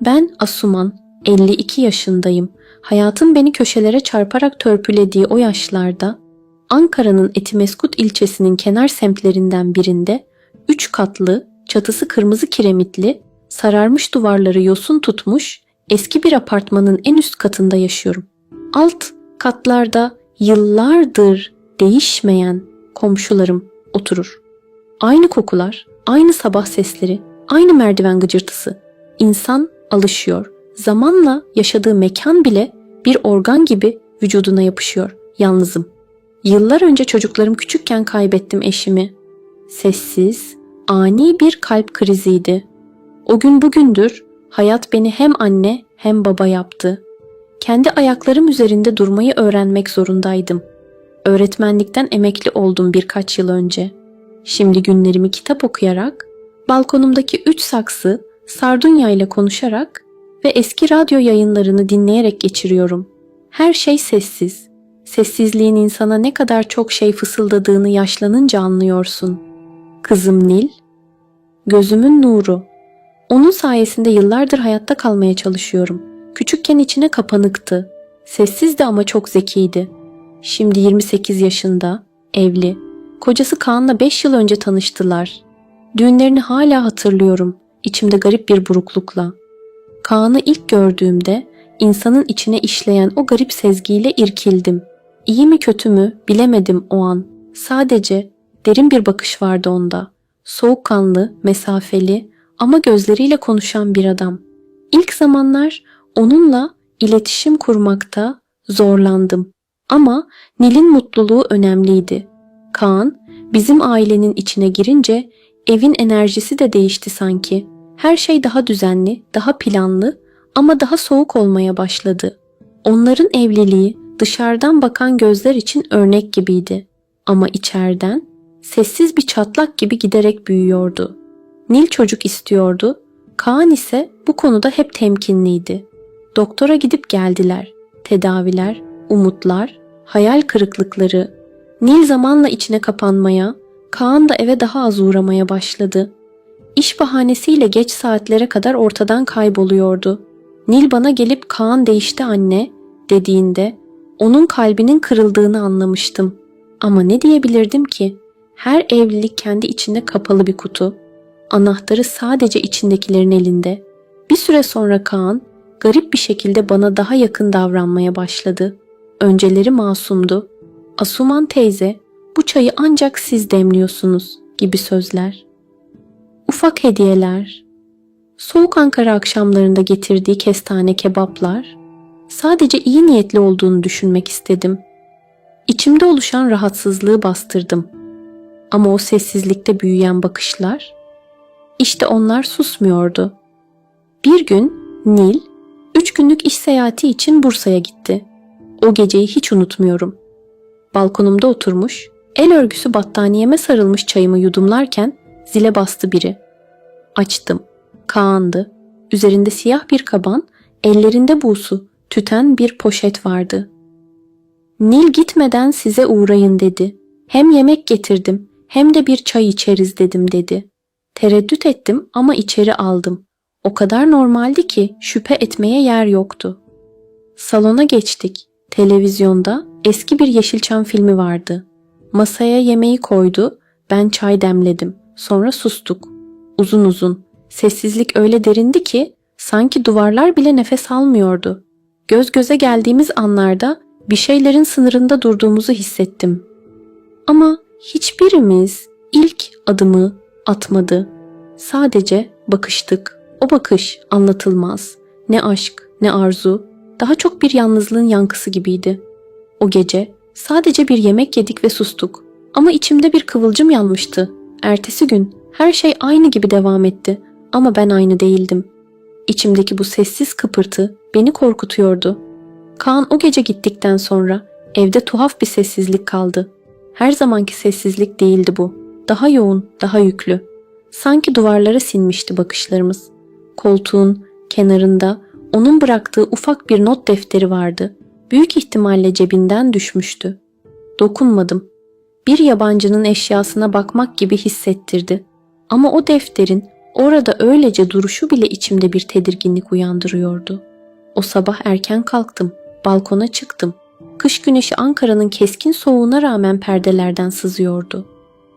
Ben Asuman, 52 yaşındayım. Hayatın beni köşelere çarparak törpülediği o yaşlarda Ankara'nın Etimeskut ilçesinin kenar semtlerinden birinde üç katlı, çatısı kırmızı kiremitli, sararmış duvarları yosun tutmuş eski bir apartmanın en üst katında yaşıyorum. Alt katlarda yıllardır değişmeyen komşularım oturur. Aynı kokular, aynı sabah sesleri, aynı merdiven gıcırtısı. İnsan alışıyor. Zamanla yaşadığı mekan bile bir organ gibi vücuduna yapışıyor. Yalnızım. Yıllar önce çocuklarım küçükken kaybettim eşimi. Sessiz, ani bir kalp kriziydi. O gün bugündür hayat beni hem anne hem baba yaptı. Kendi ayaklarım üzerinde durmayı öğrenmek zorundaydım. Öğretmenlikten emekli oldum birkaç yıl önce. Şimdi günlerimi kitap okuyarak, balkonumdaki üç saksı Sardunya ile konuşarak ve eski radyo yayınlarını dinleyerek geçiriyorum. Her şey sessiz. Sessizliğin insana ne kadar çok şey fısıldadığını yaşlanınca anlıyorsun. Kızım Nil, gözümün nuru. Onun sayesinde yıllardır hayatta kalmaya çalışıyorum. Küçükken içine kapanıktı. Sessizdi ama çok zekiydi. Şimdi 28 yaşında, evli. Kocası Kaan'la 5 yıl önce tanıştılar. Düğünlerini hala hatırlıyorum, içimde garip bir buruklukla. Kaan'ı ilk gördüğümde insanın içine işleyen o garip sezgiyle irkildim. İyi mi kötü mü bilemedim o an. Sadece derin bir bakış vardı onda. Soğukkanlı, mesafeli ama gözleriyle konuşan bir adam. İlk zamanlar onunla iletişim kurmakta zorlandım. Ama Nil'in mutluluğu önemliydi. Kaan bizim ailenin içine girince evin enerjisi de değişti sanki. Her şey daha düzenli, daha planlı ama daha soğuk olmaya başladı. Onların evliliği dışarıdan bakan gözler için örnek gibiydi. Ama içeriden sessiz bir çatlak gibi giderek büyüyordu. Nil çocuk istiyordu. Kaan ise bu konuda hep temkinliydi. Doktora gidip geldiler. Tedaviler, umutlar, hayal kırıklıkları. Nil zamanla içine kapanmaya, Kaan da eve daha az uğramaya başladı. İş bahanesiyle geç saatlere kadar ortadan kayboluyordu. Nil bana gelip Kaan değişti anne dediğinde onun kalbinin kırıldığını anlamıştım. Ama ne diyebilirdim ki? Her evlilik kendi içinde kapalı bir kutu. Anahtarı sadece içindekilerin elinde. Bir süre sonra Kaan garip bir şekilde bana daha yakın davranmaya başladı. Önceleri masumdu. Asuman teyze, bu çayı ancak siz demliyorsunuz gibi sözler. Ufak hediyeler, soğuk Ankara akşamlarında getirdiği kestane kebaplar, sadece iyi niyetli olduğunu düşünmek istedim. İçimde oluşan rahatsızlığı bastırdım. Ama o sessizlikte büyüyen bakışlar, işte onlar susmuyordu. Bir gün Nil, üç günlük iş seyahati için Bursa'ya gitti. O geceyi hiç unutmuyorum. Balkonumda oturmuş, el örgüsü battaniyeme sarılmış çayımı yudumlarken zile bastı biri. Açtım. Kaan'dı. Üzerinde siyah bir kaban, ellerinde buğsu, tüten bir poşet vardı. Nil gitmeden size uğrayın dedi. Hem yemek getirdim hem de bir çay içeriz dedim dedi. Tereddüt ettim ama içeri aldım. O kadar normaldi ki şüphe etmeye yer yoktu. Salona geçtik. Televizyonda eski bir Yeşilçam filmi vardı. Masaya yemeği koydu, ben çay demledim. Sonra sustuk. Uzun uzun. Sessizlik öyle derindi ki sanki duvarlar bile nefes almıyordu. Göz göze geldiğimiz anlarda bir şeylerin sınırında durduğumuzu hissettim. Ama hiçbirimiz ilk adımı atmadı. Sadece bakıştık. O bakış anlatılmaz. Ne aşk, ne arzu, daha çok bir yalnızlığın yankısı gibiydi. O gece sadece bir yemek yedik ve sustuk. Ama içimde bir kıvılcım yanmıştı. Ertesi gün her şey aynı gibi devam etti ama ben aynı değildim. İçimdeki bu sessiz kıpırtı beni korkutuyordu. Kaan o gece gittikten sonra evde tuhaf bir sessizlik kaldı. Her zamanki sessizlik değildi bu. Daha yoğun, daha yüklü. Sanki duvarlara sinmişti bakışlarımız. Koltuğun kenarında onun bıraktığı ufak bir not defteri vardı. Büyük ihtimalle cebinden düşmüştü. Dokunmadım. Bir yabancının eşyasına bakmak gibi hissettirdi. Ama o defterin Orada öylece duruşu bile içimde bir tedirginlik uyandırıyordu. O sabah erken kalktım, balkona çıktım. Kış güneşi Ankara'nın keskin soğuğuna rağmen perdelerden sızıyordu.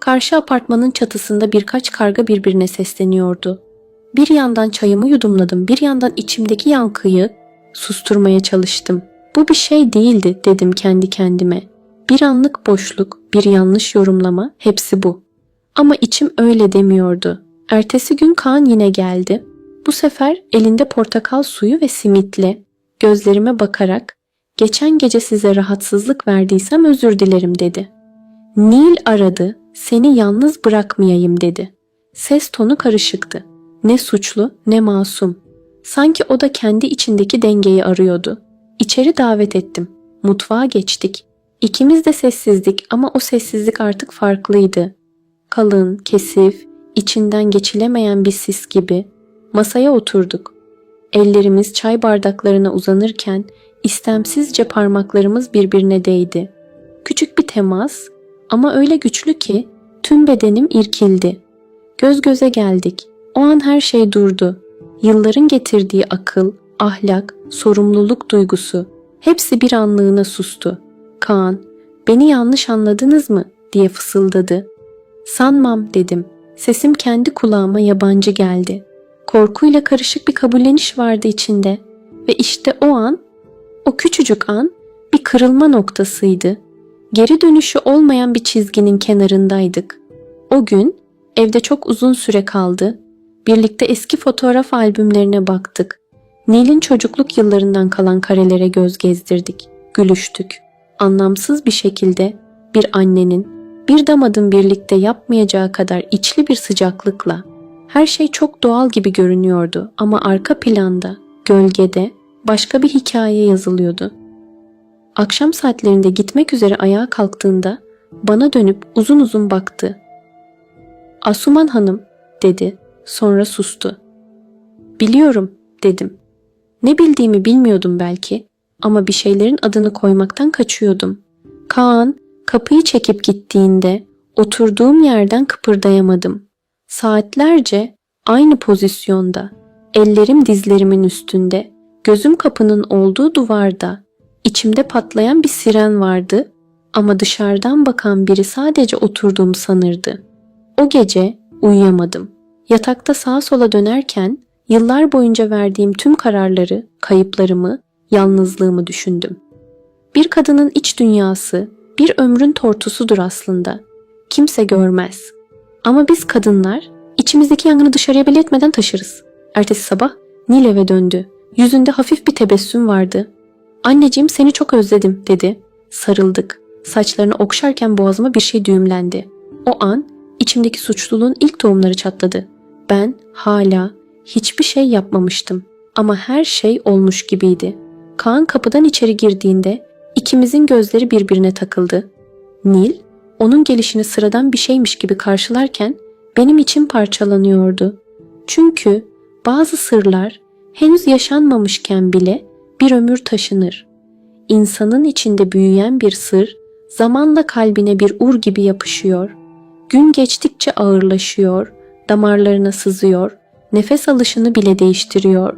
Karşı apartmanın çatısında birkaç karga birbirine sesleniyordu. Bir yandan çayımı yudumladım, bir yandan içimdeki yankıyı susturmaya çalıştım. Bu bir şey değildi dedim kendi kendime. Bir anlık boşluk, bir yanlış yorumlama, hepsi bu. Ama içim öyle demiyordu. Ertesi gün Kaan yine geldi. Bu sefer elinde portakal suyu ve simitle gözlerime bakarak "Geçen gece size rahatsızlık verdiysem özür dilerim." dedi. Nil aradı, seni yalnız bırakmayayım dedi. Ses tonu karışıktı. Ne suçlu ne masum. Sanki o da kendi içindeki dengeyi arıyordu. İçeri davet ettim. Mutfağa geçtik. İkimiz de sessizdik ama o sessizlik artık farklıydı. Kalın, kesif, içinden geçilemeyen bir sis gibi. Masaya oturduk. Ellerimiz çay bardaklarına uzanırken istemsizce parmaklarımız birbirine değdi. Küçük bir temas ama öyle güçlü ki tüm bedenim irkildi. Göz göze geldik. O an her şey durdu. Yılların getirdiği akıl, ahlak, sorumluluk duygusu hepsi bir anlığına sustu. Kaan, beni yanlış anladınız mı diye fısıldadı. Sanmam dedim. Sesim kendi kulağıma yabancı geldi. Korkuyla karışık bir kabulleniş vardı içinde. Ve işte o an, o küçücük an bir kırılma noktasıydı. Geri dönüşü olmayan bir çizginin kenarındaydık. O gün evde çok uzun süre kaldı. Birlikte eski fotoğraf albümlerine baktık. Nil'in çocukluk yıllarından kalan karelere göz gezdirdik. Gülüştük. Anlamsız bir şekilde bir annenin, bir damadın birlikte yapmayacağı kadar içli bir sıcaklıkla. Her şey çok doğal gibi görünüyordu ama arka planda, gölgede başka bir hikaye yazılıyordu. Akşam saatlerinde gitmek üzere ayağa kalktığında bana dönüp uzun uzun baktı. Asuman Hanım dedi. Sonra sustu. Biliyorum dedim. Ne bildiğimi bilmiyordum belki ama bir şeylerin adını koymaktan kaçıyordum. Kaan kapıyı çekip gittiğinde oturduğum yerden kıpırdayamadım. Saatlerce aynı pozisyonda, ellerim dizlerimin üstünde, gözüm kapının olduğu duvarda, içimde patlayan bir siren vardı ama dışarıdan bakan biri sadece oturduğumu sanırdı. O gece uyuyamadım. Yatakta sağa sola dönerken yıllar boyunca verdiğim tüm kararları, kayıplarımı, yalnızlığımı düşündüm. Bir kadının iç dünyası bir ömrün tortusudur aslında. Kimse görmez. Ama biz kadınlar içimizdeki yangını dışarıya belli etmeden taşırız. Ertesi sabah Nil eve döndü. Yüzünde hafif bir tebessüm vardı. Anneciğim seni çok özledim dedi. Sarıldık. Saçlarını okşarken boğazıma bir şey düğümlendi. O an içimdeki suçluluğun ilk tohumları çatladı. Ben hala hiçbir şey yapmamıştım ama her şey olmuş gibiydi. Kaan kapıdan içeri girdiğinde ikimizin gözleri birbirine takıldı. Nil, onun gelişini sıradan bir şeymiş gibi karşılarken benim içim parçalanıyordu. Çünkü bazı sırlar henüz yaşanmamışken bile bir ömür taşınır. İnsanın içinde büyüyen bir sır zamanla kalbine bir ur gibi yapışıyor. Gün geçtikçe ağırlaşıyor, damarlarına sızıyor, nefes alışını bile değiştiriyor.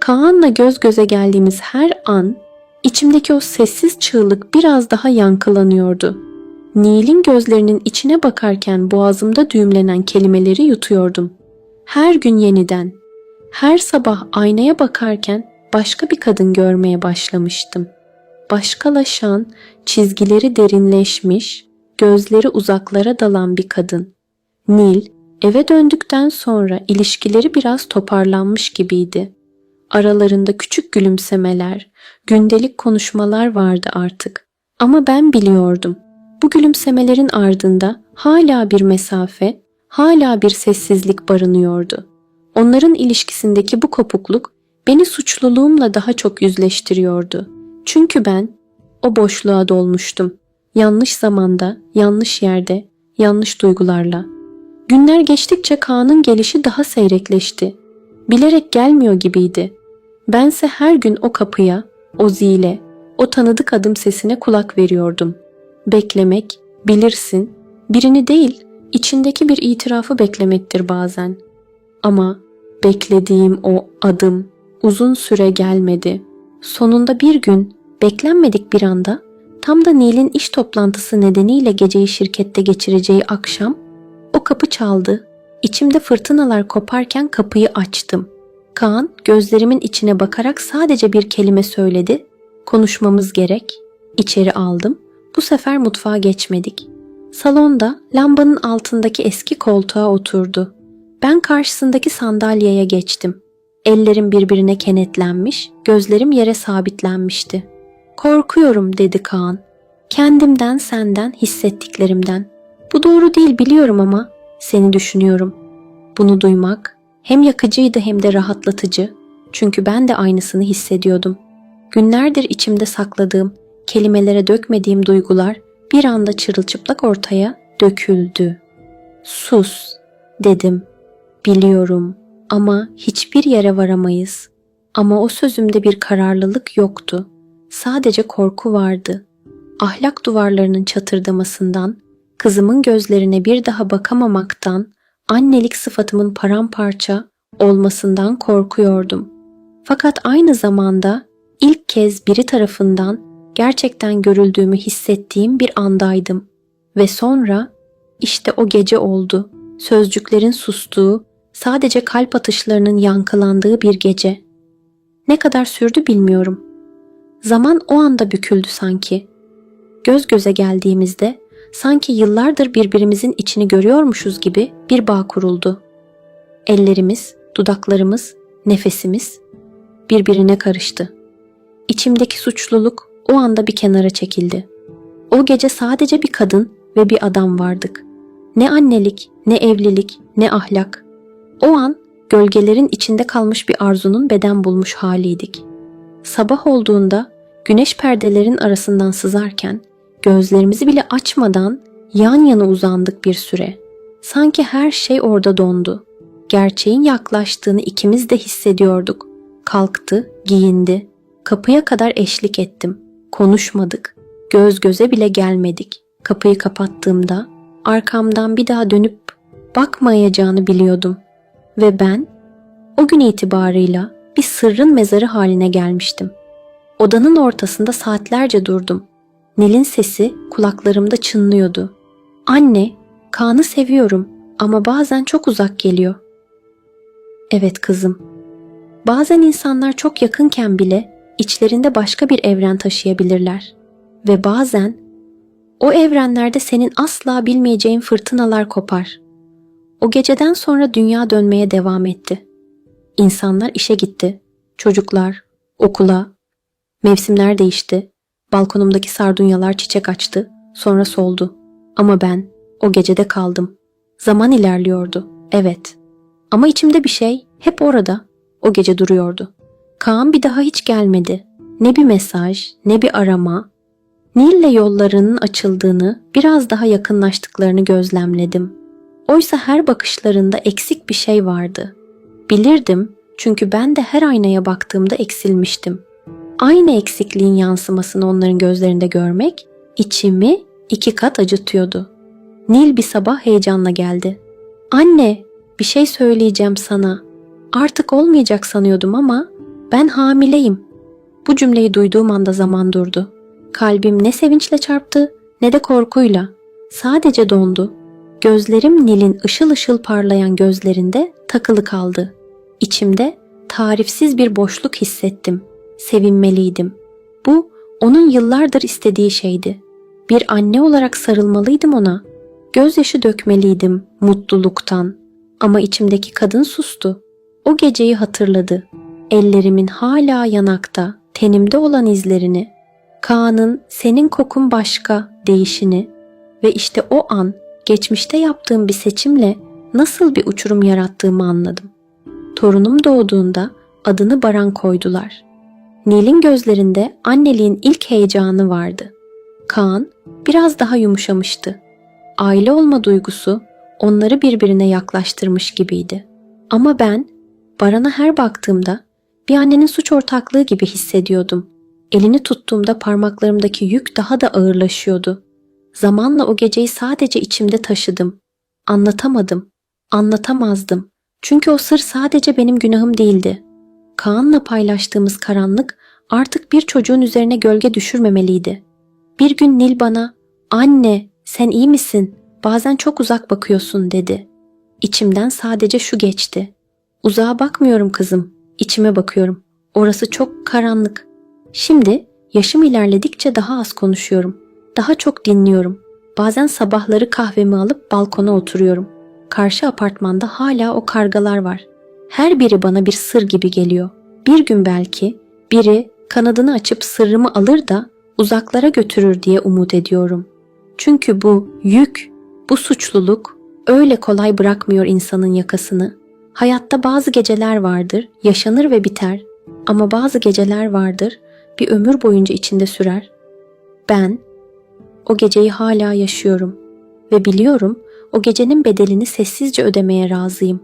Kaan'la göz göze geldiğimiz her an içimdeki o sessiz çığlık biraz daha yankılanıyordu. Nil'in gözlerinin içine bakarken boğazımda düğümlenen kelimeleri yutuyordum. Her gün yeniden, her sabah aynaya bakarken başka bir kadın görmeye başlamıştım. Başkalaşan, çizgileri derinleşmiş, gözleri uzaklara dalan bir kadın. Nil eve döndükten sonra ilişkileri biraz toparlanmış gibiydi. Aralarında küçük gülümsemeler, gündelik konuşmalar vardı artık. Ama ben biliyordum. Bu gülümsemelerin ardında hala bir mesafe, hala bir sessizlik barınıyordu. Onların ilişkisindeki bu kopukluk beni suçluluğumla daha çok yüzleştiriyordu. Çünkü ben o boşluğa dolmuştum. Yanlış zamanda, yanlış yerde, yanlış duygularla. Günler geçtikçe Kaan'ın gelişi daha seyrekleşti. Bilerek gelmiyor gibiydi. Bense her gün o kapıya, o zile, o tanıdık adım sesine kulak veriyordum. Beklemek, bilirsin, birini değil, içindeki bir itirafı beklemektir bazen. Ama beklediğim o adım uzun süre gelmedi. Sonunda bir gün beklenmedik bir anda tam da Nil'in iş toplantısı nedeniyle geceyi şirkette geçireceği akşam kapı çaldı. İçimde fırtınalar koparken kapıyı açtım. Kaan gözlerimin içine bakarak sadece bir kelime söyledi. Konuşmamız gerek. İçeri aldım. Bu sefer mutfağa geçmedik. Salonda lambanın altındaki eski koltuğa oturdu. Ben karşısındaki sandalyeye geçtim. Ellerim birbirine kenetlenmiş, gözlerim yere sabitlenmişti. Korkuyorum dedi Kaan. Kendimden, senden, hissettiklerimden. Bu doğru değil biliyorum ama seni düşünüyorum. Bunu duymak hem yakıcıydı hem de rahatlatıcı. Çünkü ben de aynısını hissediyordum. Günlerdir içimde sakladığım, kelimelere dökmediğim duygular bir anda çırılçıplak ortaya döküldü. Sus dedim. Biliyorum ama hiçbir yere varamayız. Ama o sözümde bir kararlılık yoktu. Sadece korku vardı. Ahlak duvarlarının çatırdamasından, kızımın gözlerine bir daha bakamamaktan, annelik sıfatımın paramparça olmasından korkuyordum. Fakat aynı zamanda ilk kez biri tarafından gerçekten görüldüğümü hissettiğim bir andaydım. Ve sonra işte o gece oldu. Sözcüklerin sustuğu, sadece kalp atışlarının yankılandığı bir gece. Ne kadar sürdü bilmiyorum. Zaman o anda büküldü sanki. Göz göze geldiğimizde sanki yıllardır birbirimizin içini görüyormuşuz gibi bir bağ kuruldu. Ellerimiz, dudaklarımız, nefesimiz birbirine karıştı. İçimdeki suçluluk o anda bir kenara çekildi. O gece sadece bir kadın ve bir adam vardık. Ne annelik, ne evlilik, ne ahlak. O an gölgelerin içinde kalmış bir arzunun beden bulmuş haliydik. Sabah olduğunda güneş perdelerin arasından sızarken gözlerimizi bile açmadan yan yana uzandık bir süre. Sanki her şey orada dondu. Gerçeğin yaklaştığını ikimiz de hissediyorduk. Kalktı, giyindi. Kapıya kadar eşlik ettim. Konuşmadık. Göz göze bile gelmedik. Kapıyı kapattığımda arkamdan bir daha dönüp bakmayacağını biliyordum. Ve ben o gün itibarıyla bir sırrın mezarı haline gelmiştim. Odanın ortasında saatlerce durdum. Nil'in sesi kulaklarımda çınlıyordu. Anne, Kaan'ı seviyorum ama bazen çok uzak geliyor. Evet kızım. Bazen insanlar çok yakınken bile içlerinde başka bir evren taşıyabilirler. Ve bazen o evrenlerde senin asla bilmeyeceğin fırtınalar kopar. O geceden sonra dünya dönmeye devam etti. İnsanlar işe gitti. Çocuklar, okula. Mevsimler değişti. Balkonumdaki sardunyalar çiçek açtı. Sonra soldu. Ama ben o gecede kaldım. Zaman ilerliyordu. Evet. Ama içimde bir şey hep orada. O gece duruyordu. Kaan bir daha hiç gelmedi. Ne bir mesaj, ne bir arama. Nil'le yollarının açıldığını, biraz daha yakınlaştıklarını gözlemledim. Oysa her bakışlarında eksik bir şey vardı. Bilirdim çünkü ben de her aynaya baktığımda eksilmiştim. Aynı eksikliğin yansımasını onların gözlerinde görmek içimi iki kat acıtıyordu. Nil bir sabah heyecanla geldi. Anne, bir şey söyleyeceğim sana. Artık olmayacak sanıyordum ama ben hamileyim. Bu cümleyi duyduğum anda zaman durdu. Kalbim ne sevinçle çarptı ne de korkuyla. Sadece dondu. Gözlerim Nil'in ışıl ışıl parlayan gözlerinde takılı kaldı. İçimde tarifsiz bir boşluk hissettim. Sevinmeliydim. Bu onun yıllardır istediği şeydi. Bir anne olarak sarılmalıydım ona. Gözyaşı dökmeliydim mutluluktan. Ama içimdeki kadın sustu. O geceyi hatırladı. Ellerimin hala yanakta, tenimde olan izlerini, Kaan'ın senin kokun başka değişini ve işte o an geçmişte yaptığım bir seçimle nasıl bir uçurum yarattığımı anladım. Torunum doğduğunda adını Baran koydular. Nil'in gözlerinde anneliğin ilk heyecanı vardı. Kaan biraz daha yumuşamıştı. Aile olma duygusu onları birbirine yaklaştırmış gibiydi. Ama ben Baran'a her baktığımda bir annenin suç ortaklığı gibi hissediyordum. Elini tuttuğumda parmaklarımdaki yük daha da ağırlaşıyordu. Zamanla o geceyi sadece içimde taşıdım. Anlatamadım, anlatamazdım. Çünkü o sır sadece benim günahım değildi. Kaan'la paylaştığımız karanlık artık bir çocuğun üzerine gölge düşürmemeliydi. Bir gün Nil bana, "Anne, sen iyi misin? Bazen çok uzak bakıyorsun." dedi. İçimden sadece şu geçti. Uzağa bakmıyorum kızım, içime bakıyorum. Orası çok karanlık. Şimdi yaşım ilerledikçe daha az konuşuyorum. Daha çok dinliyorum. Bazen sabahları kahvemi alıp balkona oturuyorum. Karşı apartmanda hala o kargalar var. Her biri bana bir sır gibi geliyor. Bir gün belki biri kanadını açıp sırrımı alır da uzaklara götürür diye umut ediyorum. Çünkü bu yük, bu suçluluk öyle kolay bırakmıyor insanın yakasını. Hayatta bazı geceler vardır, yaşanır ve biter. Ama bazı geceler vardır, bir ömür boyunca içinde sürer. Ben o geceyi hala yaşıyorum ve biliyorum o gecenin bedelini sessizce ödemeye razıyım.